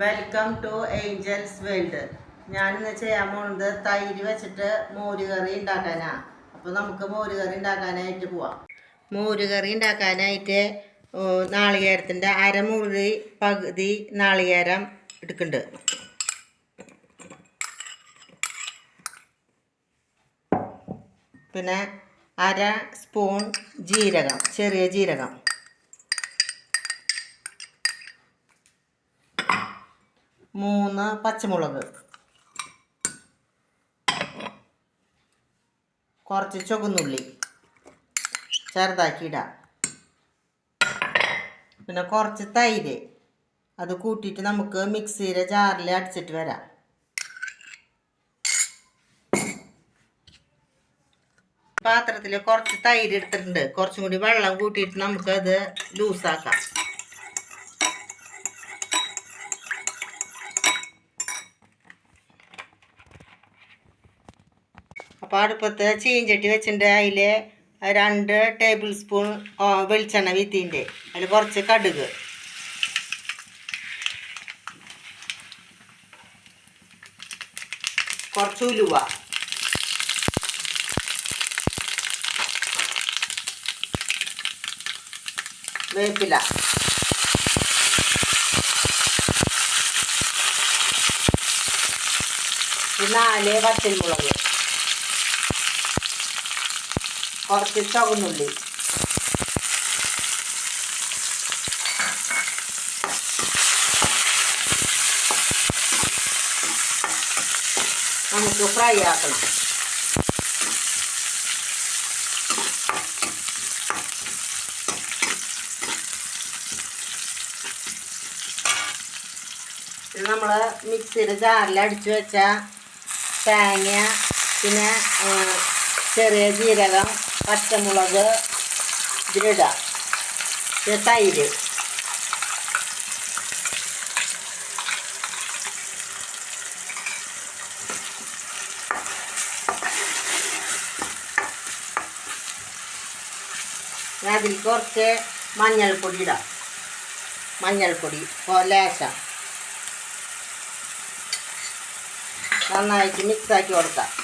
Welcome to Angeles world ഞാനിന്ന് ചെയ്യാൻ പോകുന്നത് തൈര് വെച്ചിട്ട് മോരുകറി ഉണ്ടാക്കാനാ. അപ്പോൾ നമുക്ക് മോരുകറി ഉണ്ടാക്കാനായിട്ട് പോവാം. മോരുകറി ഉണ്ടാക്കാനായിട്ട് നാളികേരത്തിന്റെ അരമുറി പകുതി നാളികേരം എടുക്കുന്നുണ്ട്. പിന്നെ അര സ്പൂൺ ജീരകം ചെറിയ ജീരകം. മൂന്ന് പച്ചമുളക്. കുറച്ച് ചുവന്നുള്ളി. ചെറുതാക്കി ഇടാം. പിന്നെ കുറച്ച് തൈര്. അത് കൂട്ടിയിട്ട് നമുക്ക് മിക്സിയിലെ ജാറിൽ അടിച്ചിട്ട് വരാം. പാത്രത്തിൽ കുറച്ച് തൈര് എടുത്തിട്ടുണ്ട്. കുറച്ചും കൂടി വെള്ളം കൂട്ടിയിട്ട് നമുക്കത് ലൂസാക്കാം. അപ്പോൾ അടുപ്പത്ത് ചീഞ്ചട്ടി വെച്ചിട്ട് അതിൽ രണ്ട് ടേബിൾ സ്പൂൺ വെളിച്ചെണ്ണ വീത്തിന്റെ അതിൽ കുറച്ച് കടുക്. കുറച്ച് ഉലുവ. വേപ്പില. നാല് പച്ചമുളക്. കുറച്ച് ചുവന്നുള്ളി നമുക്ക് ഫ്രൈ ആക്കണം. നമ്മൾ മിക്സിയുടെ ജാറിൽ അടിച്ചു വെച്ച തേങ്ങ പിന്നെ ചെറിയ ജീരകം പച്ചമുളക് ഇതിലിടാം തൈര്. അതിൽ കുറച്ച് മഞ്ഞൾപ്പൊടി ഇടാം. മഞ്ഞൾപ്പൊടി ലേശം. നന്നായിട്ട് മിക്സാക്കി കൊടുക്കാം.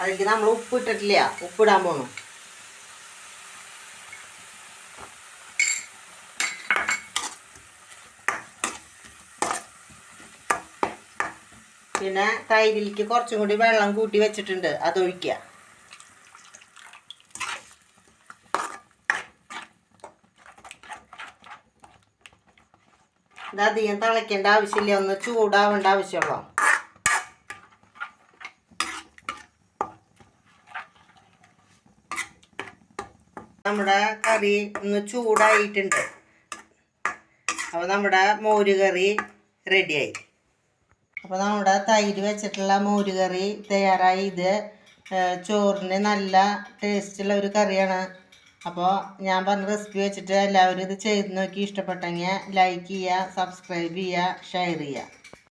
അതിലേക്ക് നമ്മൾ ഉപ്പ് ഇട്ടിട്ടില്ല. ഉപ്പിടാൻ പോണു. പിന്നെ തൈരിലേക്ക് കുറച്ചും കൂടി വെള്ളം കൂട്ടി വെച്ചിട്ടുണ്ട്. അതൊഴിക്കുക ഇത് അധികം തിളയ്ക്കേണ്ട ആവശ്യമില്ല. ഒന്ന് ചൂടാവേണ്ട ആവശ്യമുള്ളൂ നമ്മുടെ കറി ഒന്ന് ചൂടായിട്ടുണ്ട്. അപ്പോൾ നമ്മുടെ മോര് കറി റെഡിയായി അപ്പോൾ നമ്മുടെ തൈര് വെച്ചിട്ടുള്ള മോര് കറി തയ്യാറായി. ഇത് ചോറിന് നല്ല ടേസ്റ്റുള്ള ഒരു കറിയാണ്. അപ്പോൾ ഞാൻ പറഞ്ഞ റെസിപ്പി വെച്ചിട്ട് എല്ലാവരും ഇത് ചെയ്ത് നോക്കി. ഇഷ്ടപ്പെട്ടെങ്കിൽ ലൈക്ക് ചെയ്യുക സബ്സ്ക്രൈബ് ചെയ്യുക ഷെയർ ചെയ്യുക.